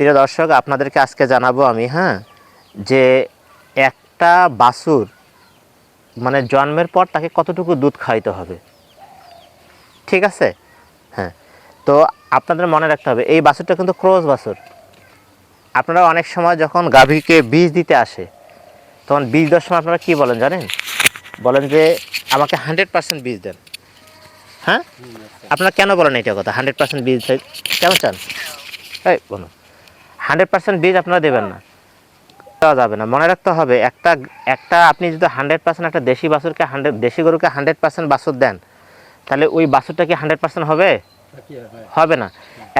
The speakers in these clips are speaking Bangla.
প্রিয় দর্শক, আপনাদেরকে আজকে জানাব আমি হ্যাঁ যে একটা বাছুর মানে জন্মের পর তাকে কতটুকু দুধ খাওয়াইতে হবে। ঠিক আছে? হ্যাঁ তো আপনাদের মনে রাখতে হবে, এই বাছুরটা কিন্তু ক্রোজ বাছুর। আপনারা অনেক সময় যখন গাভীকে বীজ দিতে আসে, তখন বীজ দেওয়ার সময় আপনারা কী বলেন জানেন? বলেন যে, আমাকে হান্ড্রেড পার্সেন্ট বীজ দেন। হ্যাঁ? আপনারা কেন বলেন এটা কথা? হান্ড্রেড পার্সেন্ট বীজ কেন চান? এই বলো হান্ড্রেড পার্সেন্ট বীজ আপনারা দেবেন না। দেওয়া যাবে না। মনে রাখতে হবে, একটা একটা আপনি যদি হান্ড্রেড পার্সেন্ট একটা দেশি বাছুরকে হান্ড্রেড, দেশি গরুকে হান্ড্রেড পার্সেন্ট বাছুর দেন, তাহলে ওই বাছুরটা কি হান্ড্রেড পার্সেন্ট হবে? হবে না।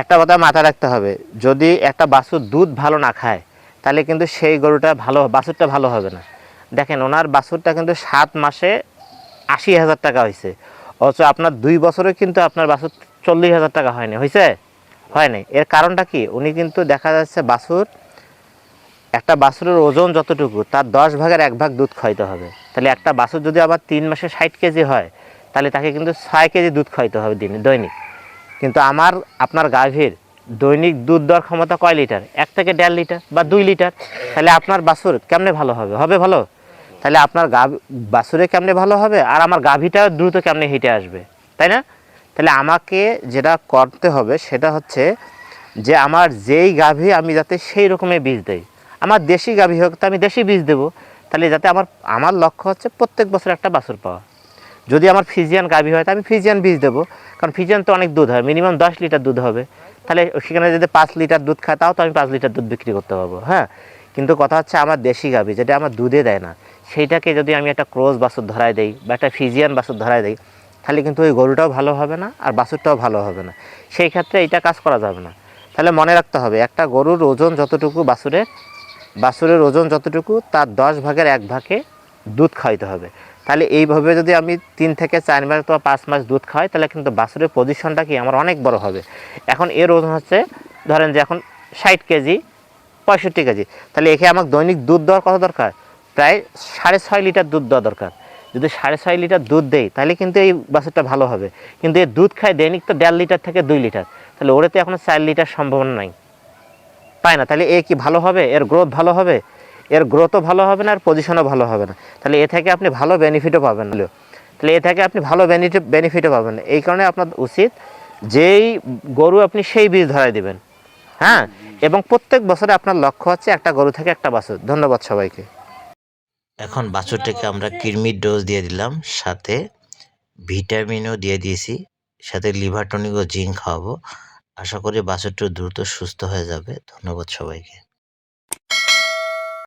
একটা কথা মাথায় রাখতে হবে, যদি একটা বাছুর দুধ ভালো না খায়, তাহলে কিন্তু সেই গরুটা ভালো, বাছুরটা ভালো হবে না। দেখেন, ওনার বাছুরটা কিন্তু সাত মাসে আশি হাজার টাকা হয়েছে অথচ আপনার দুই বছরে কিন্তু আপনার বাছুর চল্লিশ হাজার টাকা হয়নি। হয়েছে হয়নি এর কারণটা কি? উনি কিন্তু দেখা যাচ্ছে বাছুর, একটা বাছুরের ওজন যতটুকু, তার দশ ভাগের এক ভাগ দুধ খাইতে হবে। তাহলে একটা বাছুর যদি আবার তিন মাসে ষাট কেজি হয়, তাহলে তাকে কিন্তু ছয় কেজি দুধ খাইতে হবে দিনে, দৈনিক। কিন্তু আমার, আপনার গাভীর দৈনিক দুধ দেওয়ার ক্ষমতা কয় লিটার? এক থেকে দেড় লিটার বা দুই লিটার। তাহলে আপনার বাছুর কেমনে ভালো হবে? হবে ভালো? তাহলে আপনার গা বাছুরে কেমনে ভালো হবে? আর আমার গাভীটাও দ্রুত কেমনে হেঁটে আসবে? তাই না? তাহলে আমাকে যেটা করতে হবে সেটা হচ্ছে যে আমার যেই গাভী আমি যাতে সেই রকমের বীজ দেই, আমার দেশি গাভী হোক তো আমি দেশি বীজ দেবো, তাহলে যাতে আমার আমার লক্ষ্য হচ্ছে প্রত্যেক বছর একটা বাছুর পাওয়া। যদি আমার ফিজিয়ান গাভী হয়, তো আমি ফিজিয়ান বীজ দেবো, কারণ ফিজিয়ান তো অনেক দুধ হয়, মিনিমাম দশ লিটার দুধ হবে। তাহলে সেখানে যদি পাঁচ লিটার দুধ খায়, তাও তো আমি পাঁচ লিটার দুধ বিক্রি করতে পারব হ্যাঁ? কিন্তু কথা হচ্ছে আমার দেশি গাভী, যেটা আমার দুধে দেয় না, সেইটাকে যদি আমি একটা ক্রোজ বাছুর ধরায় দেই বা একটা ফিজিয়ান বাছুর ধরায় দেই তাহলে কিন্তু ওই গরুটাও ভালো হবে না আর বাছুরটাও ভালো হবে না। সেই ক্ষেত্রে এটা কাজ করা যাবে না। তাহলে মনে রাখতে হবে, একটা গরুর ওজন যতটুকু বাছুরের বাছুরের ওজন যতটুকু, তার দশ ভাগের এক ভাগে দুধ খাওয়াইতে হবে। তাহলে এইভাবে যদি আমি তিন থেকে চার মাস অথবা পাঁচ মাস দুধ খাওয়াই, তাহলে কিন্তু বাছুরের পজিশনটা কি আমার অনেক বড় হবে। এখন এর ওজন হচ্ছে, ধরেন যে এখন ষাট কেজি, পঁয়ষট্টি কেজি। তাহলে একে আমাকে দৈনিক দুধ দেওয়ার কত দরকার? প্রায় সাড়ে ছয় লিটার দুধ দেওয়া দরকার। যদি সাড়ে ছয় লিটার দুধ দেয় তাহলে কিন্তু এই বাছুরটা ভালো হবে। কিন্তু এর দুধ খায় দৈনিক তো দেড় লিটার থেকে দুই লিটার। তাহলে ওরে তো এখনও চার লিটার সম্ভাবনা নাই। পায় না? তাহলে এ কি ভালো হবে? এর গ্রোথ ভালো হবে? এর গ্রোথও ভালো হবে না, আর পজিশনও ভালো হবে না। তাহলে এ থেকে আপনি ভালো বেনিফিটও পাবেন। তাহলে এ থেকে আপনি ভালো বেনিফিট বেনিফিটও পাবেন। এই কারণে আপনার উচিত যেই গরু আপনি সেই বীজ ধরাই দেবেন। হ্যাঁ? এবং প্রত্যেক বছরে আপনার লক্ষ্য হচ্ছে একটা গরু থেকে একটা বাছুর। ধন্যবাদ সবাইকে। এখন বাছুরটাকে আমরা কৃমির ডোজ দিয়ে দিলাম, সাথে ভিটামিনও দিয়ে দিয়েছি, সাথে লিভার টনিক ও জিঙ্ক খাওয়াবো। আশা করি বাছুরটা দ্রুত সুস্থ হয়ে যাবে। ধন্যবাদ সবাইকে।